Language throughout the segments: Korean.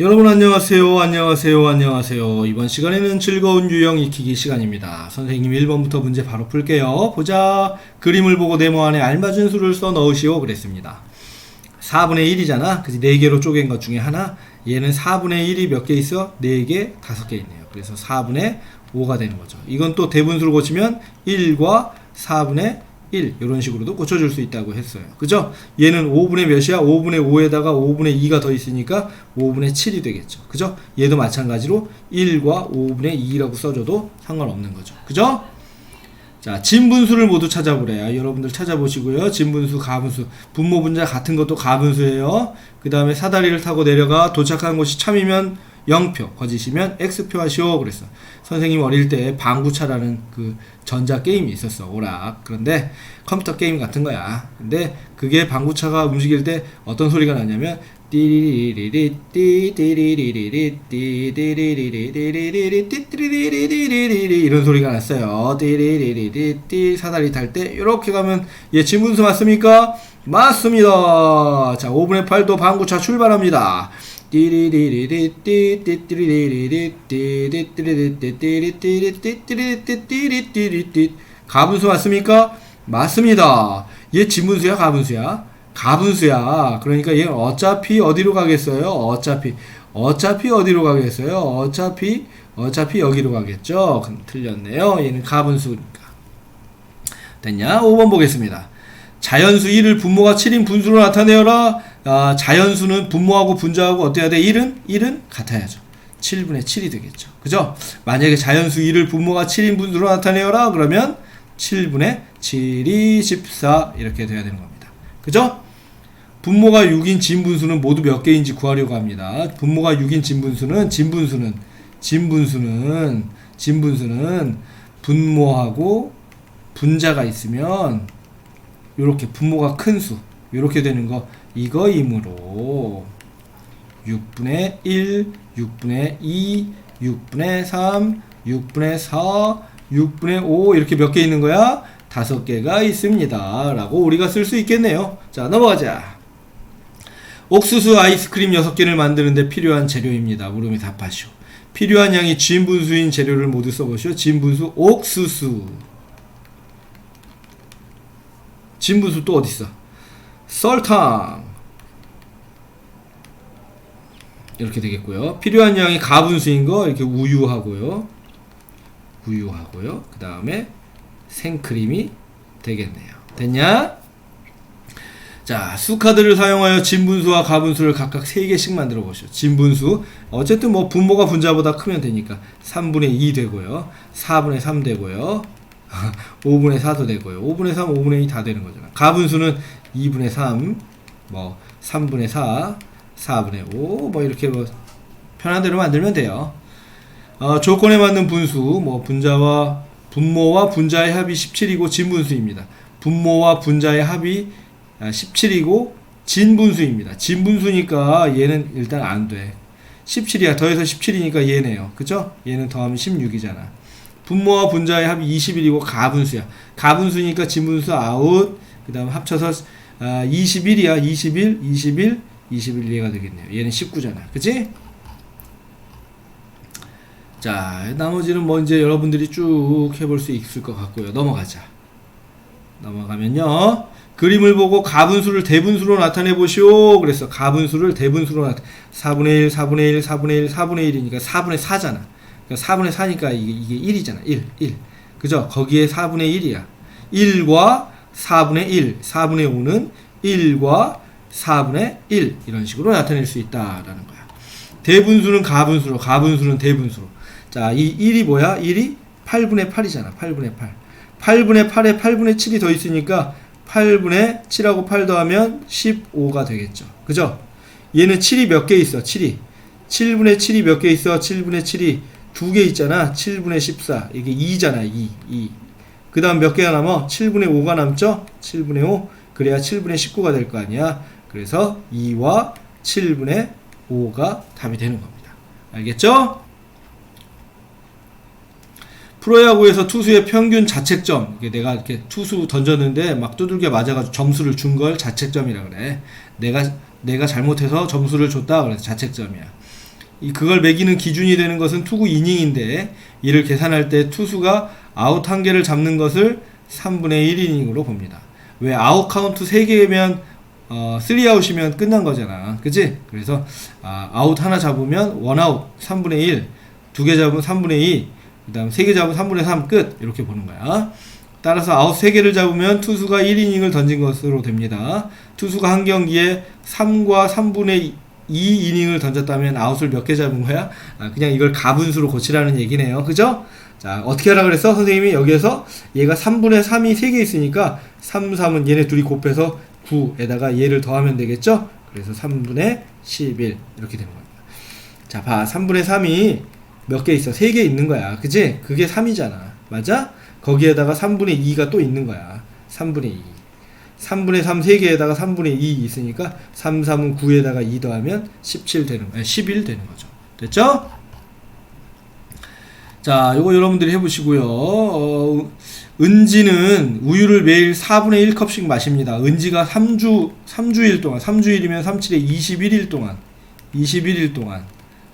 여러분 안녕하세요. 안녕하세요. 안녕하세요. 이번 시간에는 즐거운 유형 익히기 시간입니다. 선생님 1번부터 문제 바로 풀게요. 보자. 그림을 보고 네모 안에 알맞은 수를 써 넣으시오 그랬습니다. 4분의 1이잖아. 그래서 4개로 쪼갠 것 중에 하나. 얘는 4분의 1이 몇 개 있어? 4개, 5개 있네요. 그래서 4분의 5가 되는 거죠. 이건 또 대분수로 고치면 1과 4분의 1 이런 식으로도 고쳐줄 수 있다고 했어요. 그죠? 얘는 5분의 몇이야? 5분의 5에다가 5분의 2가 더 있으니까 5분의 7이 되겠죠. 그죠? 얘도 마찬가지로 1과 5분의 2라고 써줘도 상관없는 거죠. 그죠? 자, 진분수를 모두 찾아보래요. 여러분들 찾아보시고요. 진분수, 가분수, 분모 분자 같은 것도 가분수예요. 그 다음에 사다리를 타고 내려가 도착한 곳이 참이면 0표, 거짓이면 X표 하시오. 그랬어. 선생님 어릴 때 방구차라는 그 전자 게임이 있었어. 오락. 그런데 컴퓨터 게임 같은 거야. 근데 그게 방구차가 움직일 때 어떤 소리가 나냐면 띠리리리리 띠띠리리리리 띠띠리리리리 띠띠리리리리 이런 소리가 났어요. 띠리리리리 띠 사다리 탈 때 이렇게 가면 예 진분수 맞습니까? 맞습니다. 자 5분의 8도 방구차 출발합니다. 가분수 맞습니까? 맞습니다. 얘 진분수야 가분수야? 가분수야. 그러니까 얘는 어차피 어디로 가겠어요? 어차피 어차피 어디로 가겠어요? 어차피 어차피 여기로 가겠죠. 틀렸네요. 얘는 가분수니까. 됐냐? 5번 보겠습니다. 자연수 1을 분모가 7인 분수로 나타내어라. 아, 자연수는 분모하고 분자하고 어때야 돼? 1은 1은 같아야죠. 7분의 7이 되겠죠. 그죠? 만약에 자연수 1을 분모가 7인 분수로 나타내어라. 그러면 7분의 7이 14 이렇게 돼야 되는 겁니다. 그죠? 분모가 6인 진분수는 모두 몇 개인지 구하려고 합니다. 분모가 6인 진분수는 진분수는 진분수는 진분수는 분모하고 분자가 있으면 요렇게 분모가 큰 수, 요렇게 되는 거 이거이므로 6분의 1, 6분의 2, 6분의 3, 6분의 4, 6분의 5 이렇게 몇 개 있는 거야? 다섯 개가 있습니다. 라고 우리가 쓸 수 있겠네요. 자, 넘어가자. 옥수수 아이스크림 6개를 만드는데 필요한 재료입니다. 물음에 답하시오. 필요한 양이 진분수인 재료를 모두 써보시오. 진분수 옥수수. 진분수 또 어딨어? 설탕. 이렇게 되겠고요. 필요한 양이 가분수인 거 이렇게 우유하고요. 우유하고요. 그 다음에 생크림이 되겠네요. 됐냐? 자, 수카드를 사용하여 진분수와 가분수를 각각 3개씩 만들어 보시오. 진분수. 어쨌든 뭐 분모가 분자보다 크면 되니까 3분의 2 되고요. 4분의 3 되고요. 5분의 4도 되고요. 5분의 3, 5분의 2 다 되는 거잖아. 가분수는 2분의 3, 뭐 3분의 4, 4분의 5, 뭐 이렇게 뭐 편한 대로 만들면 돼요. 어, 조건에 맞는 분수, 뭐 분자와 분모와 분자의 합이 17이고 진분수입니다. 분모와 분자의 합이 17이고 진분수입니다. 진분수니까 얘는 일단 안 돼. 17이야. 더해서 17이니까 얘네요. 그죠? 얘는 더하면 16이잖아. 분모와 분자의 합이 21이고 가분수야. 가분수니까 진분수 아웃. 그 다음 합쳐서 아, 21이야. 21, 21, 21 얘가 되겠네요. 얘는 19잖아. 그치? 자, 나머지는 뭐 이제 여러분들이 쭉 해볼 수 있을 것 같고요. 넘어가자. 넘어가면요. 그림을 보고 가분수를 대분수로 나타내 보시오. 그래서 가분수를 대분수로 나타 4분의 1, 4분의 1, 4분의 1, 4분의 1이니까 4분의 4잖아. 그러니까 4분의 4니까 이게, 이게 1이잖아. 1, 1. 그죠? 거기에 4분의 1이야. 1과 4분의 1, 4분의 5는 1과 4분의 1 이런 식으로 나타낼 수 있다라는 거야. 대분수는 가분수로, 가분수는 대분수로. 자, 이 1이 뭐야? 1이 8분의 8이잖아. 8분의 8. 8분의 8에 8분의 7이 더 있으니까 8분의 7하고 8 더하면 15가 되겠죠. 그죠? 얘는 7이 몇 개 있어? 7이. 7분의 7이 몇 개 있어? 7분의 7이 두 개 있잖아. 7분의 14. 이게 2잖아. 2. 2. 그 다음 몇 개가 남아? 7분의 5가 남죠? 7분의 5. 그래야 7분의 19가 될 거 아니야. 그래서 2와 7분의 5가 답이 되는 겁니다. 알겠죠? 프로야구에서 투수의 평균 자책점, 이게 내가 이렇게 투수 던졌는데 막 두들겨 맞아가지고 점수를 준 걸 자책점이라 그래. 내가 내가 잘못해서 점수를 줬다 그래서 자책점이야. 이 그걸 매기는 기준이 되는 것은 투구 이닝인데 이를 계산할 때 투수가 아웃 한 개를 잡는 것을 3분의 1이닝으로 봅니다. 왜 아웃 카운트 3개면 어, 3아웃이면 끝난 거잖아. 그치? 그래서 아, 아웃 하나 잡으면 원아웃 3분의 1, 두 개 잡으면 3분의 2, 그 다음 세 개 잡으면 3분의 3 끝. 이렇게 보는 거야. 따라서 아웃 3개를 잡으면 투수가 1이닝을 던진 것으로 됩니다. 투수가 한 경기에 3과 3분의 2 이닝을 던졌다면 아웃을 몇 개 잡은 거야? 아, 그냥 이걸 가분수로 고치라는 얘기네요. 그죠? 자, 어떻게 하라 그랬어? 선생님이 여기에서 얘가 3분의 3이 3개 있으니까 3, 3은 얘네 둘이 곱해서 9에다가 얘를 더하면 되겠죠? 그래서 3분의 11 이렇게 되는 겁니다. 자, 봐. 3분의 3이 몇 개 있어? 3개 있는 거야. 그지? 그게 3이잖아. 맞아? 거기에다가 3분의 2가 또 있는 거야. 3분의 2. 3분의 3 3개에다가 3분의 2 있으니까 3, 3은 9에다가 2 더하면 17 되는 거야. 11 되는 거죠. 됐죠? 자, 요거 여러분들이 해보시고요. 어, 은지는 우유를 매일 4분의 1컵씩 마십니다. 은지가 3주, 3주일 동안, 3주일이면 37에 21일 동안, 21일 동안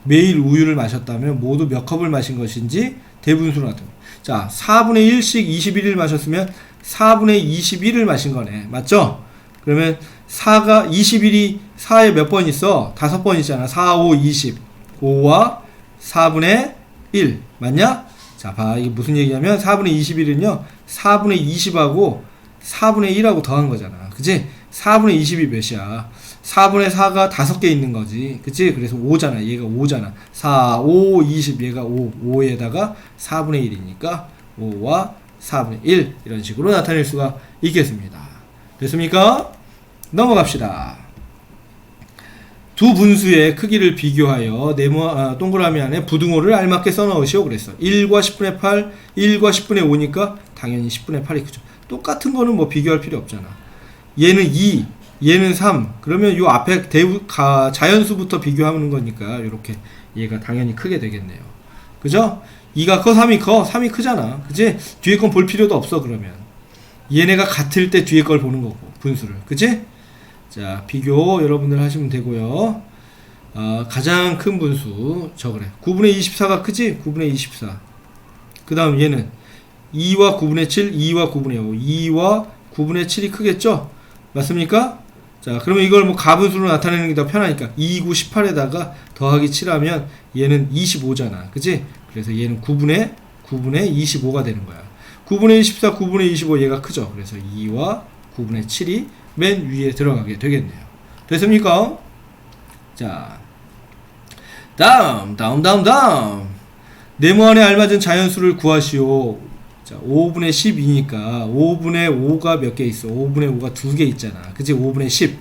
매일 우유를 마셨다면 모두 몇 컵을 마신 것인지 나타납니다. 자, 4분의 1씩 21일 마셨으면 4분의 21을 마신 거네. 맞죠? 그러면 4가 21이 4에 몇 번 있어? 다섯 번 있잖아. 4, 5, 20. 5와 4분의 1. 맞냐? 자, 봐. 이게 무슨 얘기냐면 4분의 21은요. 4분의 20하고 4분의 1하고 더한 거잖아. 그지? 4분의 20이 몇이야? 4분의 4가 다섯 개 있는 거지. 그치? 그래서 5잖아. 얘가 5잖아. 4, 5, 20. 얘가 5. 5에다가 4분의 1이니까 5와 4분의 1. 이런 식으로 나타낼 수가 있겠습니다. 됐습니까? 넘어갑시다. 두 분수의 크기를 비교하여 네모 아, 동그라미 안에 부등호를 알맞게 써넣으시오 그랬어. 1과 10분의 8, 1과 10분의 5니까 당연히 10분의 8이 크죠. 똑같은 거는 뭐 비교할 필요 없잖아. 얘는 2, 얘는 3. 그러면 요 앞에 대우 가, 자연수부터 비교하는 거니까 이렇게 얘가 당연히 크게 되겠네요. 그죠? 2가 커, 3이 커, 3이 크잖아. 그지? 뒤에 건 볼 필요도 없어 그러면. 얘네가 같을 때 뒤에 걸 보는 거고 분수를. 그지? 자, 비교 여러분들 하시면 되고요. 어, 가장 큰 분수 저 그래. 9분의 24가 크지? 9분의 24. 그 다음 얘는 2와 9분의 7, 2와 9분의 5, 2와 9분의 7이 크겠죠? 맞습니까? 자, 그러면 이걸 뭐 가분수로 나타내는 게 더 편하니까 2, 9, 18에다가 더하기 7하면 얘는 25잖아. 그지? 그래서 얘는 9분의 9분의 25가 되는 거야. 9분의 24, 9분의 25 얘가 크죠. 그래서 2와 9분의 7이 맨 위에 들어가게 되겠네요. 됐습니까? 자, 다음, 다음, 다음, 다음. 네모 안에 알맞은 자연수를 구하시오. 자, 5분의 12니까 5분의 5가 몇 개 있어? 5분의 5가 두 개 있잖아. 그치? 5분의 10.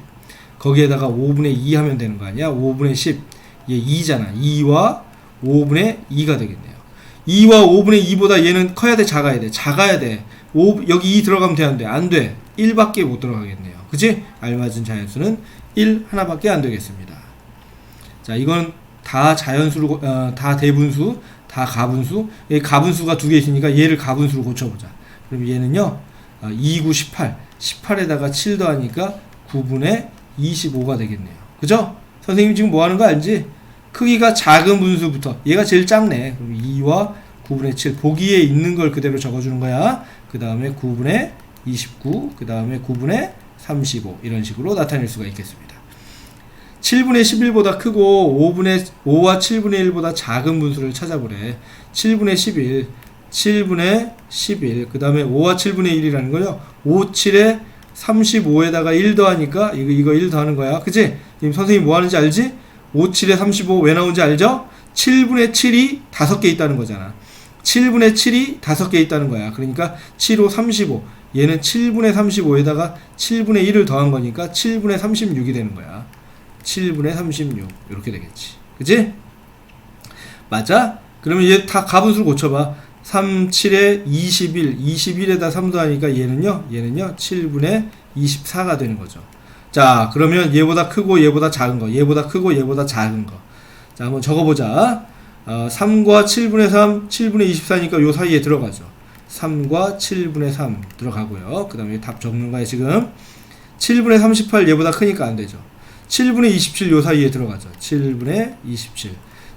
거기에다가 5분의 2 하면 되는 거 아니야? 5분의 10. 얘 2잖아. 2와 5분의 2가 되겠네요. 2와 5분의 2보다 얘는 커야 돼? 작아야 돼? 작아야 돼. 5, 여기 2 들어가면 되는데 안 돼. 1밖에 못 들어가겠네요. 그치? 알맞은 자연수는 1 하나밖에 안 되겠습니다. 자, 이건 다 자연수로, 어, 다 대분수, 다 가분수. 이 가분수가 두 개 있으니까 얘를 가분수로 고쳐보자. 그럼 얘는요, 어, 2, 9, 18. 18에다가 7 더하니까 9분의 25가 되겠네요. 그죠? 선생님 지금 뭐 하는 거 알지? 크기가 작은 분수부터. 얘가 제일 작네. 그럼 2와 9분의 7. 보기에 있는 걸 그대로 적어주는 거야. 그 다음에 9분의 29. 그 다음에 9분의 35. 이런 식으로 나타낼 수가 있겠습니다. 7분의 11보다 크고 5분의 5와 7분의 1보다 작은 분수를 찾아보래. 7분의 11, 7분의 11, 그 다음에 5와 7분의 1이라는 거요. 5, 7에 35에다가 1 더하니까 이거 이거 1 더하는 거야. 그치? 지금 선생님 뭐 하는지 알지? 5, 7에 35 왜 나오는지 알죠? 7분의 7이 5개 있다는 거잖아. 7분의 7이 5개 있다는 거야. 그러니까 7, 5, 35. 얘는 7분의 35에다가 7분의 1을 더한 거니까 7분의 36이 되는 거야. 7분의 36 이렇게 되겠지. 그지? 맞아? 그러면 얘다 가분수를 고쳐봐. 3, 7에 21 21에다 3 더하니까 얘는요? 얘는요? 7분의 24가 되는 거죠. 자 그러면 얘보다 크고 얘보다 작은 거. 얘보다 크고 얘보다 작은 거자 한번 적어보자. 어, 3과 7분의 3 7분의 24니까 요 사이에 들어가죠. 3과 7분의 3 들어가고요. 그 다음에 답 적는 거야 지금. 7분의 38 얘보다 크니까 안 되죠 7분의 27 요 사이에 들어가죠. 7분의 27.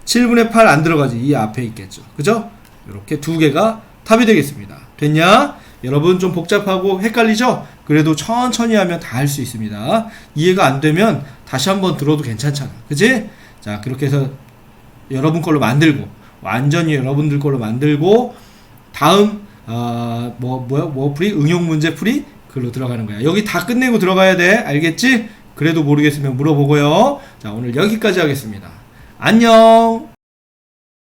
7분의 8 안 들어가지. 이 앞에 있겠죠. 그죠? 이렇게 두 개가 답이 되겠습니다. 됐냐? 여러분 좀 복잡하고 헷갈리죠? 그래도 천천히 하면 다 할 수 있습니다. 이해가 안 되면 다시 한번 들어도 괜찮잖아. 그지? 자, 그렇게 해서 여러분 걸로 만들고 완전히 여러분들 걸로 만들고 다음 아, 뭐 뭐야? 뭐 풀이 응용 문제 풀이 그걸로 들어가는 거야. 여기 다 끝내고 들어가야 돼. 알겠지? 그래도 모르겠으면 물어보고요. 자, 오늘 여기까지 하겠습니다. 안녕.